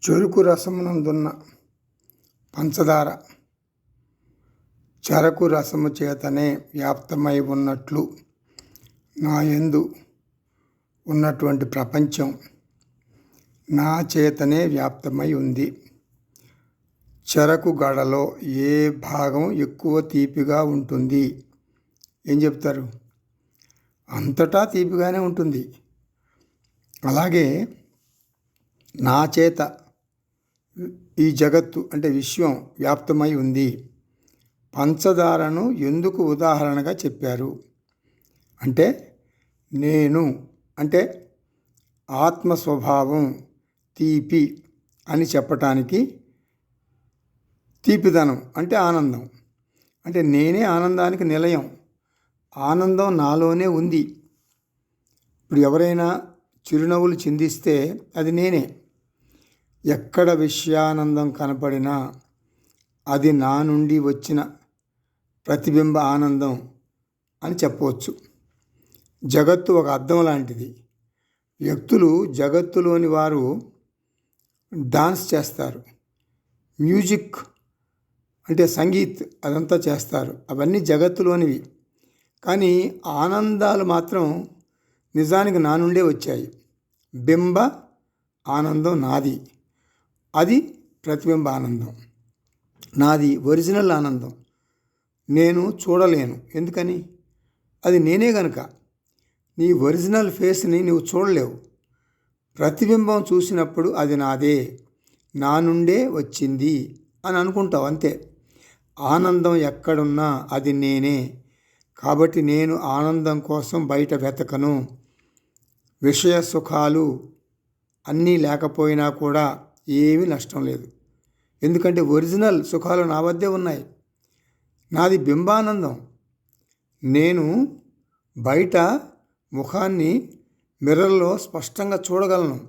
చెరుకు రసమునందున్న పంచదార చెరకు రసము చేతనే వ్యాప్తమై ఉన్నట్లు నా యందు ఉన్నటువంటి ప్రపంచం నా చేతనే వ్యాప్తమై ఉంది. చెరకు గడలో ఏ భాగం ఎక్కువ తీపిగా ఉంటుంది? ఏం చెప్తారు? అంతటా తీపిగానే ఉంటుంది. అలాగే నా చేత ఈ జగత్తు అంటే విశ్వం వ్యాప్తమై ఉంది. పంచదారను ఎందుకు ఉదాహరణగా చెప్పారు? అంటే నేను అంటే ఆత్మ స్వభావం తీపి అని చెప్పటానికి తీపిదనం అంటే ఆనందం. అంటే నేనే ఆనందానికి నిలయం. ఆనందం నాలోనే ఉంది. ఇప్పుడు ఎవరైనా చిరునవ్వులు చిందిస్తే అది నేనే. ఎక్కడ విషయానందం కనపడినా అది నా నుండి వచ్చిన ప్రతిబింబ ఆనందం అని చెప్పవచ్చు. జగత్తు ఒక అర్థం లాంటిది. వ్యక్తులు జగత్తులోని వారు డాన్స్ చేస్తారు. మ్యూజిక్ అంటే సంగీత్ అదంతా చేస్తారు. అవన్నీ జగత్తులోనివి. కానీ ఆనందాలు మాత్రం నిజానికి నా నుండే వచ్చాయి. బింబ ఆనందం నాది. అది ప్రతిబింబ ఆనందం. నాది ఒరిజినల్ ఆనందం. నేను చూడలేను. ఎందుకని? అది నేనే గనుక. నీ ఒరిజినల్ ఫేస్ని నువ్వు చూడలేవు. ప్రతిబింబం చూసినప్పుడు అది నాదే. నా నుండే వచ్చింది అని అనుకుంటావు అంతే. ఆనందం ఎక్కడున్నా అది నేనే. కాబట్టి నేను ఆనందం కోసం బయట వెతకను. విషయ సుఖాలు అన్నీ లేకపోయినా కూడా ఏమీ నష్టం లేదు. ఎందుకంటే ఒరిజినల్ సుఖాలు నా వద్దే ఉన్నాయి. నాది బింబానందం. నేను బయట ముఖాన్ని మిర్రర్లో స్పష్టంగా చూడగలను.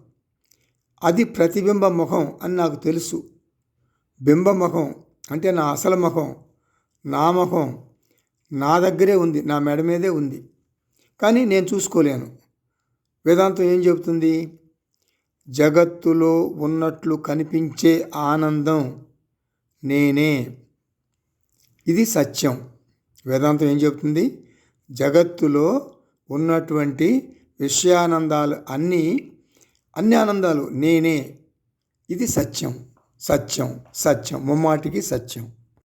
అది ప్రతిబింబ ముఖం అని నాకు తెలుసు. బింబ ముఖం అంటే నా అసలు ముఖం. నా ముఖం నా దగ్గరే ఉంది. నా మెడ మీదే ఉంది. కానీ నేను చూసుకోలేను. వేదాంతం ఏం చెబుతుంది? జగత్తులో ఉన్నట్లు కనిపించే ఆనందం నేనే. ఇది సత్యం. వేదాంతం ఏం చెబుతుంది జగత్తులో ఉన్నటువంటి విషయానందాలు అన్నీ అన్ని ఆనందాలు నేనే. ఇది సత్యం. సత్యం. సత్యం. ముమ్మాటికి సత్యం.